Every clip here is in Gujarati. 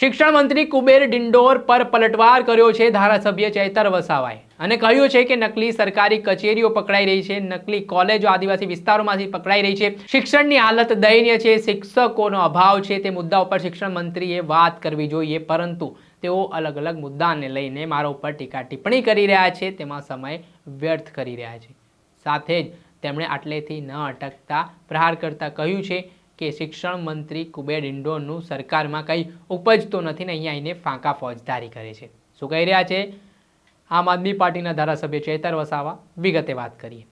શિક્ષણ મંત્રી કુબેર ડિંડોર પર પલટવાર કર્યો છે ધારાસભ્ય ચૈતર વસાવાએ અને કહ્યું છે કે નકલી સરકારી કચેરીઓ પકડાઈ રહી છે, નકલી કોલેજો આદિવાસી વિસ્તારોમાંથી પકડાઈ રહી છે. શિક્ષણની હાલત દયનીય છે, શિક્ષકોનો અભાવ છે, તે મુદ્દા ઉપર શિક્ષણ મંત્રીએ વાત કરવી જોઈએ, પરંતુ તેઓ અલગ અલગ મુદ્દાને લઈને મારા ઉપર ટીકા ટિપ્પણી કરી રહ્યા છે, તેમાં સમય વ્યર્થ કરી રહ્યા છે. સાથે જ તેમણે આટલેથી ન અટકતા, પ્રહાર કરતા કહ્યું છે કે શિક્ષણ મંત્રી કુબેર ઇન્ડોરનું સરકારમાં કંઈ ઉપજતો નથી ને અહીંયા આવીને ફાંકા ફોજદારી કરે છે. શું કહી રહ્યા છે? આમ આદમી પાર્ટીના ધારાસભ્ય ચેતર વસાવા વિગતે વાત કરીએ.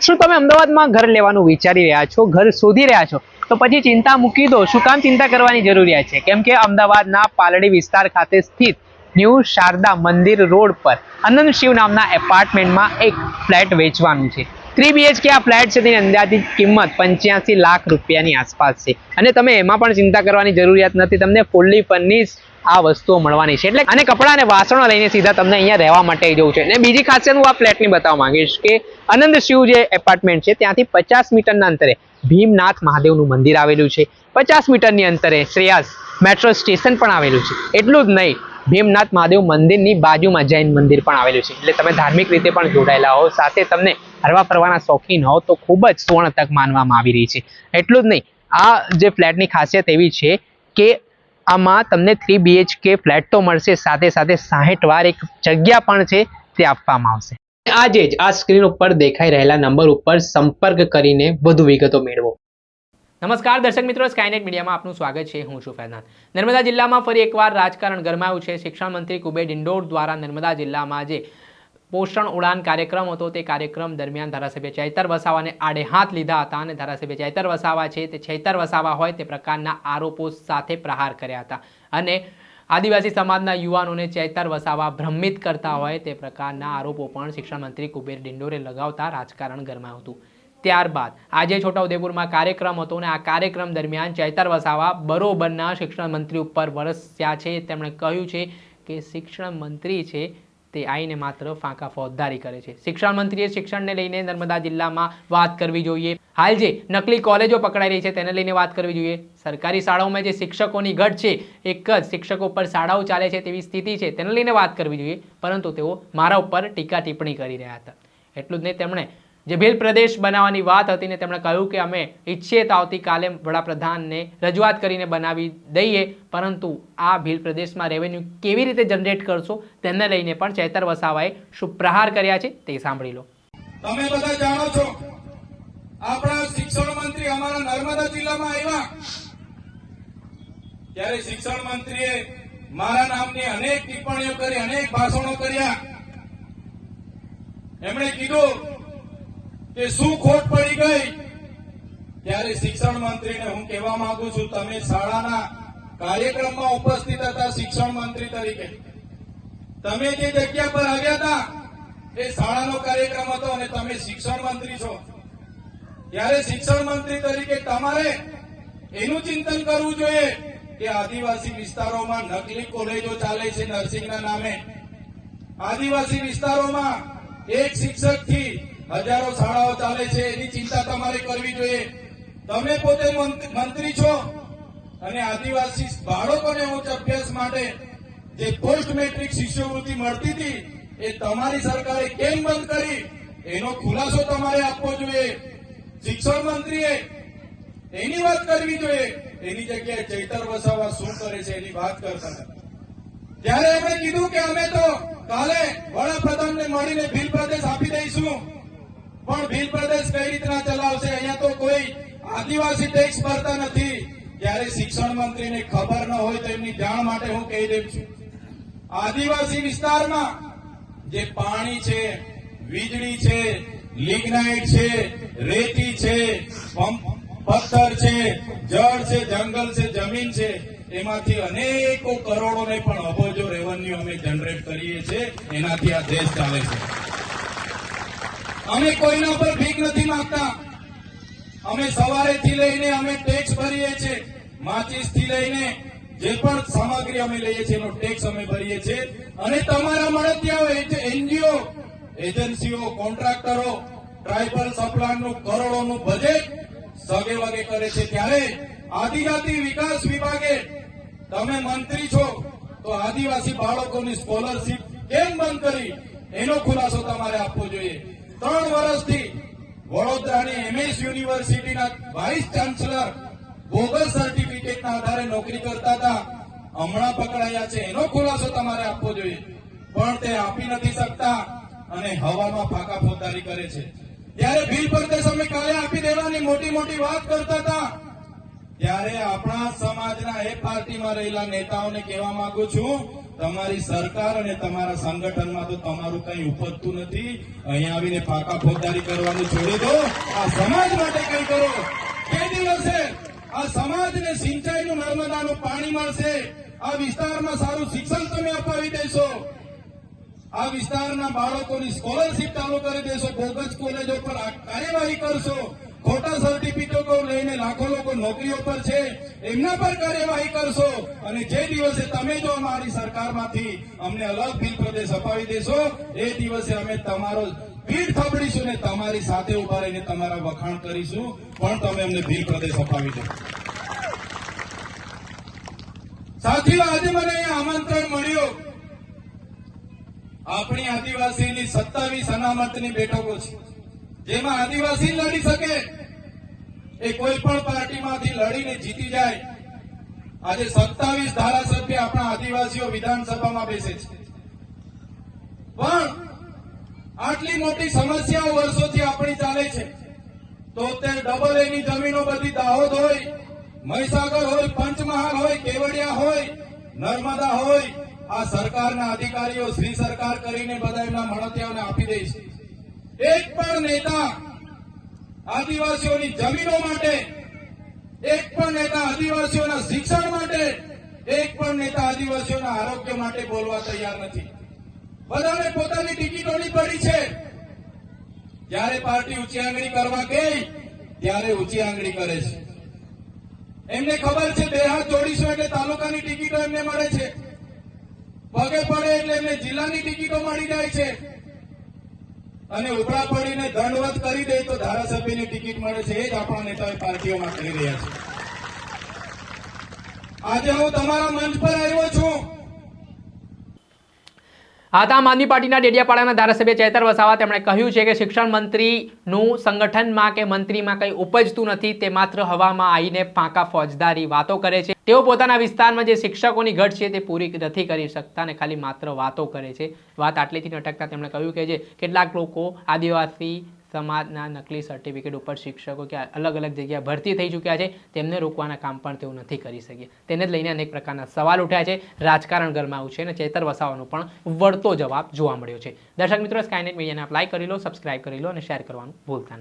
શું તમે અમદાવાદમાં ઘર લેવાનું વિચારી રહ્યા છો? ઘર શોધી રહ્યા છો? તો પછી ચિંતા મૂકી દો. શું કામ ચિંતા કરવાની જરૂરિયાત છે? કેમ કે અમદાવાદના પાલડી વિસ્તાર ખાતે સ્થિત ન્યૂ શારદા મંદિર રોડ પર અનંત શિવ નામના એપાર્ટમેન્ટમાં એક ફ્લેટ વેચવાનું છે. થ્રી બીએચકે આ ફ્લેટ છે, તેની અંદાજિત કિંમત પંચ્યાસી લાખ રૂપિયાની આસપાસ છે. અને તમે એમાં પણ ચિંતા કરવાની જરૂરિયાત નથી, તમને ફૂલ્લી ફર્નિશ આ વસ્તુઓ મળવાની છે. એટલે અને કપડાં અને વાસણો લઈને સીધા તમને અહીંયા રહેવા માટે જવું છે. અને બીજી ખાસિયત હું આ ફ્લેટની બતાવવા માંગીશ કે આનંદ શિવ જે એપાર્ટમેન્ટ છે, ત્યાંથી પચાસ મીટરના અંતરે ભીમનાથ મહાદેવનું મંદિર આવેલું છે. પચાસ મીટરની અંતરે શ્રેયાસ મેટ્રો સ્ટેશન પણ આવેલું છે. એટલું જ નહીં ભીમનાથ મહાદેવ મંદિરની બાજુમાં જૈન મંદિર પણ આવેલું છે. એટલે તમે ધાર્મિક રીતે પણ જોડાયેલા હો. સાથે તમને હરવા ફરવાના શોખીન હો તો ખૂબ જ સુવર્ણ તક માનવામાં આવી રહી છે. એટલું જ નહીં, આ જે ફ્લેટની ખાસિયત એવી છે કે આમાં તમને થ્રી બીએચકે ફ્લેટ તો મળશે, સાથે સાથે સાહીઠ વાર એક જગ્યા પણ છે, તે આપવામાં આવશે. આજે જ આ સ્ક્રીન ઉપર દેખાઈ રહેલા નંબર ઉપર સંપર્ક કરીને વધુ વિગતો મેળવો. નમસ્કાર, દર્શક મિત્રો. સ્કાયનેટ મીડિયામાં આપનું સ્વાગત છે. હું છું ફેદાન નર્મદા જિલ્લામાં ફરી એકવાર રાજકારણ ગરમાયું છે. શિક્ષણ મંત્રી કુબેર ડિંડોર દ્વારા નર્મદા જિલ્લામાં જે પોષણ ઉડાન કાર્યક્રમ હતો, તે કાર્યક્રમ દરમિયાન ધારાસભ્ય ચૈતર વસાવાને આડે હાથ લીધા હતા અને ધારાસભ્ય ચૈતર વસાવા છે, તે ચૈતર વસાવા હોય તે પ્રકારના આરોપો સાથે પ્રહાર કર્યા હતા. અને આદિવાસી સમાજના યુવાનોને ચૈતર વસાવા ભ્રમિત કરતા હોય તે પ્રકારના આરોપો પણ શિક્ષણ મંત્રી કુબેર ડિંડોરે લગાવતા રાજકારણ ગરમાયું હતું. ત્યારબાદ આજે છોટાઉદેપુરમાં કાર્યક્રમ હતો અને આ કાર્યક્રમ દરમિયાન ચૈતર વસાવા બરોબરના શિક્ષણ મંત્રી ઉપર વરસ્યા છે. તેમણે કહ્યું છે કે શિક્ષણ મંત્રી છે તે આઈને માત્ર ફાંકા ફોજદારી કરે છે. શિક્ષણ મંત્રીએ શિક્ષણને લઈને નર્મદા જિલ્લામાં વાત કરવી જોઈએ. હાલ જે નકલી કોલેજો પકડાઈ રહી છે તેને લઈને વાત કરવી જોઈએ. સરકારી શાળાઓમાં જે શિક્ષકોની ઘટ છે, એક જ શિક્ષકો પર શાળાઓ ચાલે છે તેવી સ્થિતિ છે તેને લઈને વાત કરવી જોઈએ. પરંતુ તેઓ મારા ઉપર ટીકા ટિપ્પણી કરી રહ્યા હતા. એટલું જ નહીં, તેમણે જે ભીલ પ્રદેશ બનાવવાની વાત હતી ને તેમણે કહ્યું કે અમે ઈચ્છીએ તો આવતીકાલે વડાપ્રધાનને રજૂઆત કરીને બનાવી દઈએ, પરંતુ આ ભીલ પ્રદેશમાં રેવન્યુ કેવી રીતે જનરેટ કરશો તેને લઈને પણ ચેતર વસાવાએ શું પ્રહાર કર્યા છે, તે સાંભળી લો. તમે બધા જાણો છો, આપણા શિક્ષણ મંત્રી અમારા નર્મદા જિલ્લામાં આવ્યા. ત્યારે શિક્ષણ મંત્રીએ મારા નામની અનેક ટિપ્પણીઓ કરી, અનેક ભાષણો કર્યા. એમણે કીધું કે શું ખોટ પડી ગઈ? ત્યારે શિક્ષણ મંત્રીને હું કહેવા માંગુ છું, તમે શાળાના કાર્યક્રમમાં ઉપસ્થિત હતા શિક્ષણ મંત્રી તરીકે. તમે જે જગ્યા પર આવ્યા હતા, એ શાળાનો કાર્યક્રમ હતો અને તમે શિક્ષણ મંત્રી છો. ત્યારે શિક્ષણ મંત્રી તરીકે તમારે એનું ચિંતન કરવું જોઈએ કે આદિવાસી વિસ્તારોમાં નકલી કોલેજો ચાલે છે નર્સિંગના નામે. આદિવાસી વિસ્તારોમાં એક શિક્ષકથી હજારો શાળાઓ ચાલે છે, એની ચિંતા તમારે કરવી જોઈએ. તમે પોતે મંત્રી છો અને આદિવાસી બાળકોને ઉચ્ચ અભ્યાસ માટે જે પોસ્ટ મેટ્રિક શિષ્યવૃત્તિ મળતી હતી, એ તમારી સરકારે કેમ બંધ કરી? એનો ખુલાસો તમારે આપવો જોઈએ. શિક્ષણ મંત્રીએ એની વાત કરવી જોઈએ. એની જગ્યાએ ચૈતર વસાવા શું કરે છે એની વાત કરતા ત્યારે એમણે કીધું કે અમે તો કાલે વડાપ્રધાનને મળીને બિલ પ્રદેશ આપી દઈશું. પણ ભીલ પ્રદેશ કઈ રીતના ચલાવશે? અહીંયા તો કોઈ આદિવાસી ટેક્સ ભરતા નથી. ત્યારે શિક્ષણ મંત્રીને ખબર ન હોય તો એમની જાણ માટે હું કહી દઉં છું. આદિવાસી વિસ્તારમાં જે પાણી છે, વીજળી છે, લિગ્નાઇટ છે, રેતી છે પથ્થર છે, જળ છે, જંગલ છે, જમીન છે, એમાંથી અનેકો કરોડો ને પણ અબોજો રેવન્યુ અમે જનરેટ કરીએ છીએ. એનાથી આ દેશ ચાલે છે. અમે કોઈના પર ભીખ નથી માંગતા. અમે સવારેથી લઈને અમે ટેક્સ ભરીએ છીએ માચીસથી લઈને જે પણ સામગ્રી અમે લઈએ છીએ, એનો ટેક્સ અમે ભરીએ છીએ. અને તમારા મળતિયાઓ એનજીઓ, એજન્સીઓ, કોન્ટ્રાક્ટરો, ટ્રાઇબલ સપ્લાયનું કરોડોનું બજેટ સગે વગે કરે છે ત્યારે આદિજાતિ વિકાસ વિભાગે તમે મંત્રી છો, તો આદિવાસી બાળકોની સ્કોલરશીપ કેમ બંધ કરી? એનો ખુલાસો તમારે આપવો જોઈએ. ત્રણ વર્ષથી વડોદરાની એમએસ યુનિવર્સિટીના વાઇસ ચાન્સલર બોગસ સર્ટિફિકેટના આધારે નોકરી કરતા હતા. હમણાં પકડાયા છે. એનો ખુલાસો તમારે આપવો જોઈએ. પણ તે આપી નથી શકતા અને હવામાં ફાકા ફોતારી કરે છે. ત્યારે બિલ પ્રદેશ અમે કાલે આપી દેવાની મોટી મોટી વાત કરતા હતા. ત્યારે આપણા સમાજના એ પાર્ટીમાં રહેલા નેતાઓને કહેવા માંગુ છું તમારી સરકાર અને તમારા સંગઠનમાં તો તમારું કઈ ઉપજતું નથી. અહીંયા આવીને પાકા ફોજદારી કરવાનું છોડી દો. આ સમાજ માટે કઈ કરો. કે દિવસે આ સમાજને સિંચાઈનું નર્મદાનું પાણી મળશે. આ વિસ્તારમાં સારું શિક્ષણ તમે અપાવી દેશો. આ વિસ્તારના બાળકોની સ્કોલરશીપ ચાલુ કરી દેશો. બોગસ કોલેજો પર કાર્યવાહી કરશો. ખોટા સર્ટિફિકેટો લઈને લાખો લોકો નોકરીઓ પર છે, એમના પર કાર્યવાહી કરશો અને જે દિવસે તમે જો અમારી સરકારમાંથી અમને અલગ ભીલ પ્રદેશ અપાવી દેશો, એ દિવસે અમે તમારો પીઠ થબડીશું ને તમારી સાથે ઊભા રહીને તમારા વખાણ કરીશું, પણ તમે અમને ભીલ પ્રદેશ અપાવી દો. સાથીઓ, આજે મને આમંત્રણ મળ્યું. આપણી આદિવાસીની સત્તાવીસ અનામતની બેઠકો છે. જેમાં આદિવાસી લડી શકે. એ કોઈ પણ પાર્ટીમાંથી લડીને જીતી જાય. આજે સત્તાવીસ ધારાસભ્ય આપણા આદિવાસીઓ વિધાનસભામાં બેસે છે. પણ આટલી મોટી સમસ્યાઓ વર્ષોથી આપણી ચાલે છે. તો તે ડબલ એની જમીનો બધી દાહોદ હોય, મહીસાગર હોય, પંચમહાલ હોય, કેવડિયા હોય, નર્મદા હોય, આ સરકારના અધિકારીઓ શ્રી સરકાર કરીને બધા એમના મળતિયાઓને આપી દે છે. એક પણ નેતા આદિવાસીઓની જમીનો માટે, એક પણ નેતા આદિવાસીઓના શિક્ષણ માટે, એક પણ નેતા આદિવાસીઓના આરોગ્ય માટે બોલવા તૈયાર નથી. બધાને પોતાની ટિકિટોની પડી છે. જ્યારે પાર્ટી ઊંચી આંગળી કરવા ગઈ, ત્યારે ઊંચી આંગળી કરે છે. એમને ખબર છે બે હાથ જોડીશું એટલે તાલુકાની ટિકિટો એમને મળે છે. પગે પડે એટલે એમને જિલ્લાની ટિકિટો મળી જાય છે. અને ઉપરા પડીને દંડવત કરી દે તો ધારાસભ્યની ટિકિટ મળે છે. એ જ આપણા નેતાઓ પાર્ટીઓમાં કરી રહ્યા છે. આજે હું તમારા મંચ પર આવ્યો છું. આ હતા આમ આદમી પાર્ટીના ડેડિયાપાડાના ધારાસભ્ય ચેતર વસાવા તેમણે કહ્યું છે કે શિક્ષણ મંત્રીનું સંગઠનમાં કે મંત્રીમાં કંઈ ઉપજતું નથી, તે માત્ર હવામાં આવીને ફાંકા ફોજદારી વાતો કરે છે. તેઓ પોતાના વિસ્તારમાં જે શિક્ષકોની ઘટ છે તે પૂરી નથી કરી શકતા અને ખાલી માત્ર વાતો કરે છે. વાત આટલીથી નટકતા તેમણે કહ્યું કે જે કેટલાક લોકો આદિવાસી સમાજના નકલી સર્ટિફિકેટ ઉપર શિક્ષકો કે અલગ અલગ જગ્યાએ ભરતી થઈ ચૂક્યા છે, તેમને રોકવાના કામ પણ તેઓ નથી કરી શક્યા. તેને જ લઈને અનેક પ્રકારના સવાલ ઉઠ્યા છે, રાજકારણ ગરમાવું છે અને ચેતર વસાવાનો પણ વળતો જવાબ જોવા મળ્યો છે. દર્શક મિત્રો સ્કાયનેટ મીડિયાને આપ કરી લો સબસ્ક્રાઇબ કરી લો અને શેર કરવાનું ભૂલતા નહીં.